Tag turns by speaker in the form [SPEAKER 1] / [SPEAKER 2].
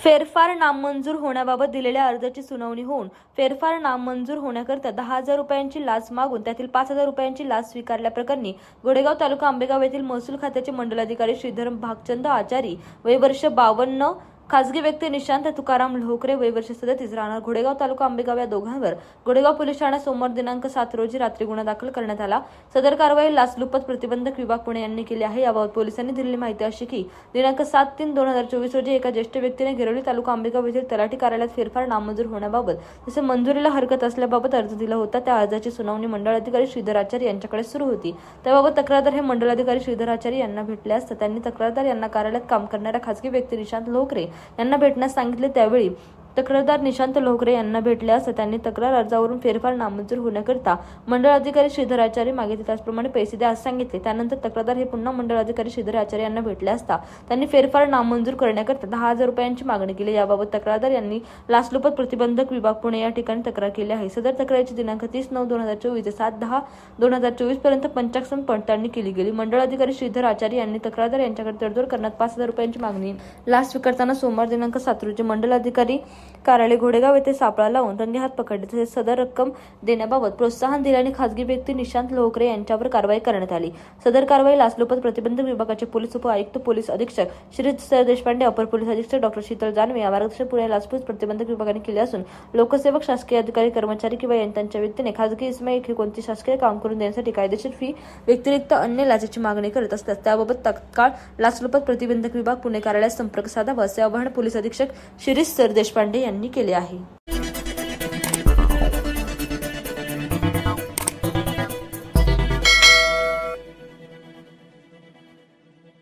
[SPEAKER 1] फेरफार नामंजूर होण्याबाबत दिलेल्या अर्जाची सुनावणी होऊन फेरफार नामंजूर होण्याकरिता दहा हजार रुपयांची लाच मागून त्यातील पाच हजार रुपयांची लाच स्वीकारल्याप्रकरणी गोडेगाव तालुका आंबेगाव येथील महसूल खात्याचे मंडलाधिकारी श्रीधर भागचंद आचारी वय वर्ष बावन्न खासगी व्यक्ती निशांत तुकाराम लोकरे वयवर्ष सदतीस राहणार घोडेगाव तालुका आंबेगाव या दोघांवर घोडेगाव पोलीस ठाण्यात सोमवार दिनांक सात रोजी रात्री गुन्हा दाखल करण्यात आला. सदर कारवाई लाचलुपत प्रतिबंधक विभाग पुणे यांनी केली आहे. याबाबत पोलिसांनी दिलेली माहिती अशी की दिनांक सात तीन दोन हजार चोवीस रोजी एका ज्येष्ठ व्यक्तीने घेरोली तालुका आंबेगाव येथील तलाठी कार्यालयात फेरफार नामंजूर होण्याबाबत तसे मंजुरीला हरकत असल्याबाबत अर्ज दिला होता. त्या अर्जाची सुनावणी मंडळाधिकारी श्रीधर आचार्य यांच्याकडे सुरू होती. त्याबाबत तक्रारदार हे मंडलाधिकारी श्रीधर आचार्य यांना भेटले असता त्यांनी तक्रारदार यांना कार्यालयात काम करणाऱ्या खासगी व्यक्ती निशांत लोकरे यांना भेटण्यास सांगितले त्यावेळी तक्रारदार निशांत लोकरे यांना भेटले असता त्यांनी तक्रार अर्जावरून फेरफार नामंजूर होण्याकरिता मंडळ अधिकारी श्रीधर आचार्य मागितले त्याचप्रमाणे पैसे द्या असं सांगितले. त्यानंतर तक्रारदार हे पुन्हा मंडळ अधिकारी श्रीधर आचार्य यांना भेटले असता त्यांनी फेरफार नामंजूर करण्याकरिता दहा हजार रुपयांची मागणी केली. याबाबत तक्रारदार यांनी लाचलुपत प्रतिबंधक विभाग पुणे या ठिकाणी तक्रार केली आहे. सदर तक्रारीची दिनांक तीस नऊ दोन हजार चोवीस ते सात दहा दोन हजार चोवीसपर्यंत पंचाक्षम पडताळणी केली गेली. मंडळ अधिकारी श्रीधर आचार्य यांनी तक्रारदार यांच्याकडे तडजोड करण्यात पाच हजार रुपयांची मागणी लाच स्वीकारताना सोमवार दिनांक सात रोजी मंडल अधिकारी कार्यालय घोडेगाव येथे सापळा लावून त्यांनी हात पकडले. तसेच सदर रक्कम देण्याबाबत प्रोत्साहन दिल्याने खासगी व्यक्ती निशांत लोहकरे यांच्यावर कारवाई करण्यात आली. सदर कारवाई लाचलुपत प्रतिबंधक विभागाचे पोलीस उप आयुक्त पोलीस अधीक्षक श्री सर देशपांडे अपर पोलीस अधीक्षक डॉक्टर शीतल जानवे या मार्गदर्शन पुणे लाचलुपत प्रतिबंधक विभागाने केले असून लोकसेवक शासकीय अधिकारी कर्मचारी किंवा त्यांच्या व्यक्तीने खासगी इस्माईल हे कोणती शासकीय काम करून देण्यासाठी कायदेशीर फी व्यतिरिक्त अन्य लाचेची मागणी करत असल्यास त्याबाबत तत्काळ लाचलुपत प्रतिबंधक विभाग पुणे कार्यालयात संपर्क साधावा असे आवाहन पोलीस अधीक्षक शिरीष सर देशपांडे यांनी केले आहे.